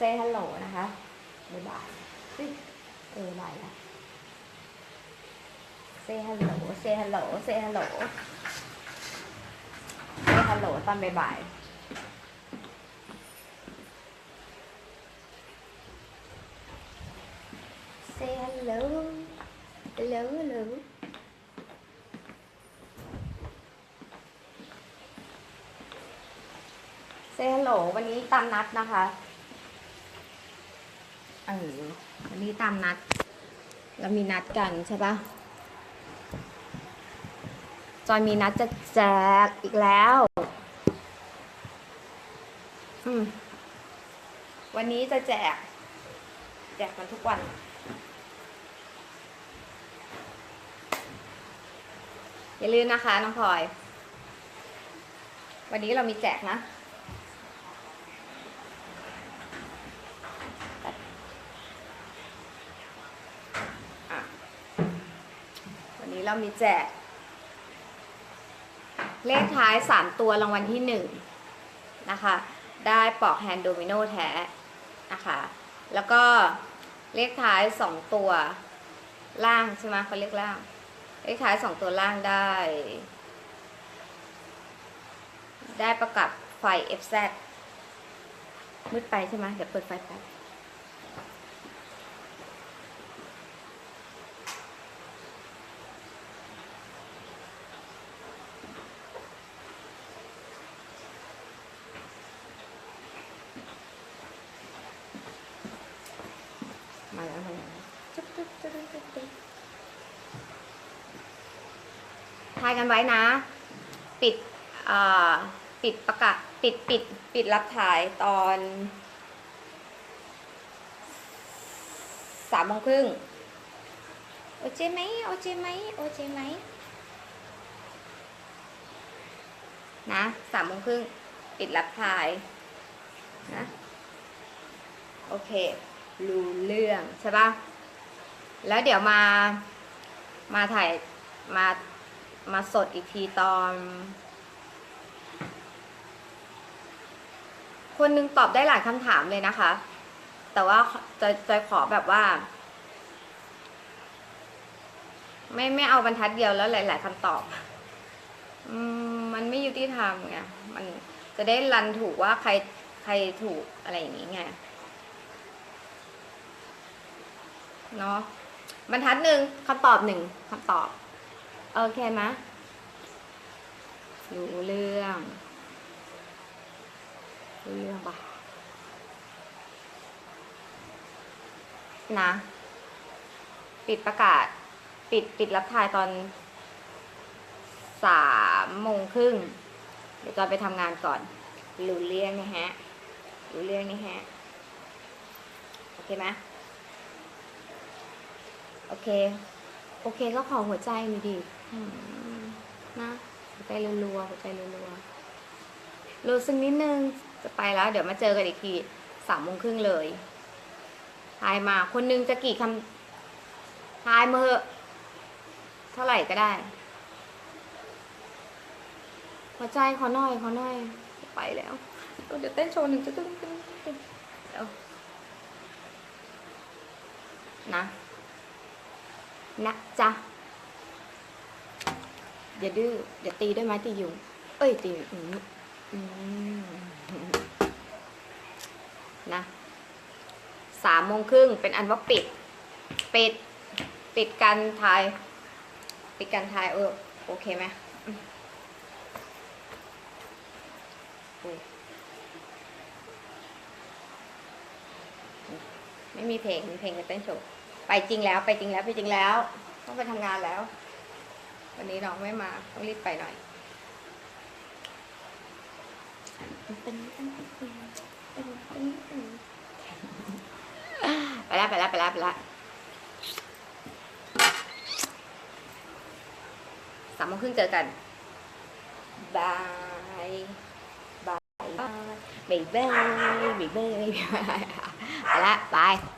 เซฮัลโหลนะคะบ๊ายบายเออบ่ายละเซฮัลโหลเซฮัลโหลเซฮัลโหลเซฮัลโหลตอนบ่ายเซฮัลโหลฮัลโหลฮัลโหลเซฮัลโหลวันนี้ตามนัดนะคะ เออวันนี้ตามนัด เรามีนัดกันใช่ปะจอยมีนัดจะแจกอีกแล้ว อืม วันนี้จะแจก แจกมันทุกวัน อย่าลืมนะคะน้องพลอย วันนี้เรามีแจกนะอะวันนี้ เรามีแจก เลขท้าย 3 ตัวรางวัลที่ 1 นะคะ ได้ปอกแฮนด์โดมิโนแท้นะคะ แล้วก็เลขท้าย 2 ตัวล่างใช่ไหมเขาเรียกล่าง เลขท้าย 2 ตัวล่างได้ ได้ประกับไฟ FZ มืดไปใช่ไหมเดี๋ยวเปิดไฟแป๊บ มาแล้วมาแล้วจุ๊บจุ๊บจุ๊บจุ๊บจุ๊บทายกันไว้นะ ปิดอ่าปิดประกาศปิดปิดปิดรับถ่ายตอนสามโมงครึ่งโอเคไหมโอเคไหมโอเคไหมนะสามโมงครึ่งปิดรับถ่ายนะ โอเค รู้เรื่องใช่ปะแล้วเดี๋ยวมา มาถ่าย มา มาสดอีกทีตอน คนหนึงตอบได้หลายคำถามเลยนะคะ แต่ว่าจะจะขอแบบว่า ไม่ไม่เอาบรรทัดเดียวแล้วหลาย ๆคำตอบ อืม มันไม่ยุติธรรมไง มันจะได้รันถูกว่าใครใครถูกอะไรอย่างนี้ไง เนาะบรรทัดหนึ่งคำตอบหนึ่งคำตอบ โอเคไหมรู้เรื่องรู้เรื่องปะนะ ปิดประกาศ ปิดปิดรับทายตอนสามโมงครึ่ง เดี๋ยวจอยไปทำงานก่อน รู้เรื่องนะฮะ รู้เรื่องนี่ฮะ โอเคไหม โอเค โอเคก็ขอหัวใจหน่อยดินะหัวใจรัวๆหัวใจรัวๆรัวสักนิดนึงจะไปแล้ว เดี๋ยวมาเจอกันอีกทีสามโมงครึ่งเลยทายมา คนนึงจะกี่คำทายมาเหอะเท่าไหร่ก็ได้ หัวใจขอหน่อยขอหน่อยไปแล้วเดี๋ยวเต้นโชว์หนึ่งจะตึ้งตึ้งตึ้งเดี๋ยวนะ นะจ๊ะอย่าดื้ออย่าตีด้วยไม้ตียุงเอ้ยตีอืนะสามโมงครึ่งเป็นอันว่าปิด ปิด ปิดการทาย ปิดการทายเออโอเคไหมไม่มีเพลงมีเพลงจะเต้นโชว์ ไปจริงแล้วไปจริงแล้วไปจริงแล้ว ต้องไปทำงานแล้ว วันนี้น้องไม่มาต้องรีบไปหน่อยไปแล้วไปแล้วไปแล้วไปแล้วสามโมงครึ่งเจอกันบายบายบายบายบายบายบายไปละบาย